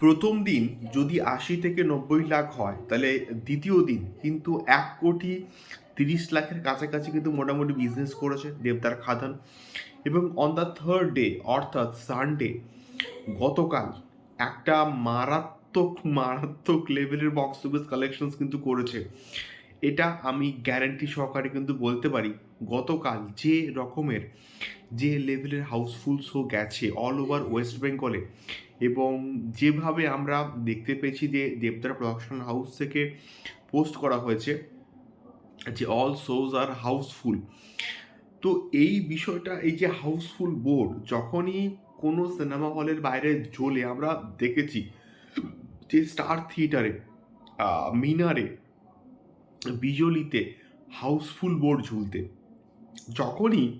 প্রথম দিন যদি আশি থেকে নব্বই লাখ হয়, তাহলে দ্বিতীয় দিন কিন্তু এক কোটি তিরিশ লাখের কাছাকাছি কিন্তু মোটামুটি বিজনেস করেছে দেবদার খাদান। এবং অন দ্য থার্ড ডে অর্থাৎ সানডে গতকাল একটা মারাত্মক মারাত্মক লেভেলের বক্স অফিস কালেকশনস কিন্তু করেছে। এটা আমি গ্যারান্টি সহকারে কিন্তু বলতে পারি, গতকাল যে রকমের যে লেভেলের হাউসফুল শো গেছে অল ওভার ওয়েস্ট বেঙ্গলে এবং যেভাবে আমরা দেখতে পেয়েছি যে দেবদার প্রোডাকশন হাউস থেকে পোস্ট করা হয়েছে যে অল শোজ আর হাউসফুল তো এই বিষয়টা, এই যে হাউসফুল বোর্ড যখনই কোনো সিনেমা হলের বাইরে ঝোলে আমরা দেখেছি যে স্টার থিয়েটারে মিনারে বিজলিতে, হাউসফুল বোর্ড ঝুলতে। যখনই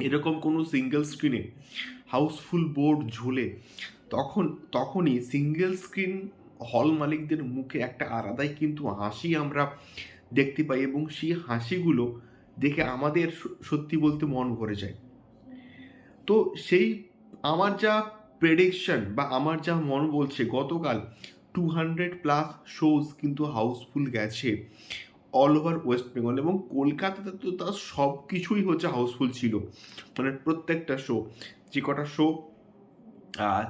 এরকম কোনো সিঙ্গেল স্ক্রিনে হাউসফুল বোর্ড ঝুলে, তখন, তখনই সিঙ্গেল স্ক্রিন হল মালিকদের মুখে একটা আলাদাই কিন্তু হাসি আমরা দেখতে পাই এবং সেই হাসিগুলো দেখে আমাদের সত্যি বলতে মন ভরে যায়। তো সেই, আমার যা প্রেডিকশন বা আমার যা মন বলছে গতকাল টু হান্ড্রেড প্লাস শোজ কিন্তু হাউসফুল গেছে অল ওভার ওয়েস্ট বেঙ্গল এবং কলকাতাতে তো তার সব কিছুই হচ্ছে হাউসফুল ছিল। মানে প্রত্যেকটা শো যে কটা শো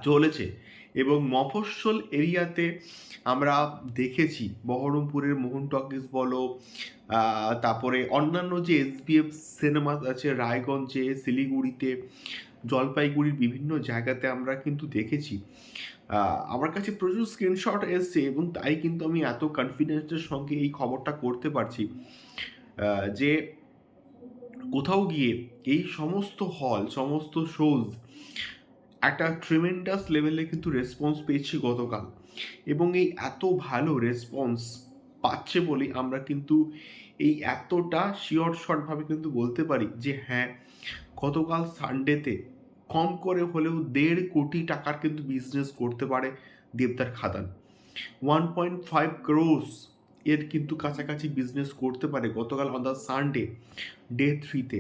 চলেছে। এবং মফস্বল এরিয়াতে আমরা দেখেছি, বহরমপুরের মোহন টকিজ বলো তারপরে অন্যান্য যে এসবিএফ সিনেমা আছে, রায়গঞ্জে, শিলিগুড়িতে, জলপাইগুড়ির বিভিন্ন জায়গাতে আমরা কিন্তু দেখেছি। আমার কাছে প্রচুর স্ক্রিনশট এসছে এবং তাই কিন্তু আমি এত কনফিডেন্সের সঙ্গে এই খবরটা করতে পারছি। যে কোথাও গিয়ে এই সমস্ত হল সমস্ত শোজ একটা ট্রিমেন্ডাস লেভেলে কিন্তু রেসপন্স পেয়েছি গতকাল। এবং এই এত ভালো রেসপন্স পাচ্ছে বলেই আমরা কিন্তু এই এতটা শিওর শর্টভাবে কিন্তু বলতে পারি যে হ্যাঁ গতকাল সানডেতে কম করে হলেও দেড় কোটি টাকার কিন্তু বিজনেস করতে পারে দেবদার Khadaan. One point five crores এর কিন্তু কাছাকাছি বিজনেস করতে পারে গতকাল অন দ্য সানডে ডে থ্রিতে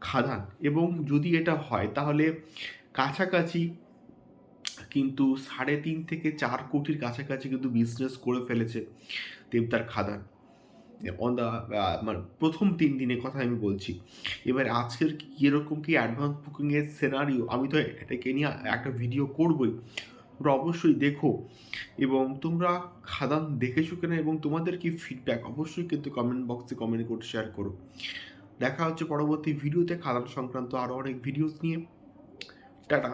খাদান। এবং যদি এটা হয়, তাহলে কাছাকাছি, কিন্তু সাড়ে তিন থেকে চার কোটির কাছাকাছি কিন্তু বিজনেস করে ফেলেছে দেবদার খাদান। অন দ্য মানে প্রথম তিন দিনের কথা আমি বলছি। এবার আজকের কীরকম কি অ্যাডভান্স বুকিংয়ের সেনারিও আমি তো এটাকে নিয়ে একটা ভিডিও করবই। তোমরা অবশ্যই দেখো। এবং তোমরা খাদান দেখেছ কিনা এবং তোমাদের কি ফিডব্যাক অবশ্যই কিন্তু কমেন্ট বক্সে কমেন্ট করে শেয়ার করো। দেখা হচ্ছে পরবর্তী ভিডিওতে খাদান সংক্রান্ত আরও অনেক ভিডিওস নিয়ে। ടാറ്റ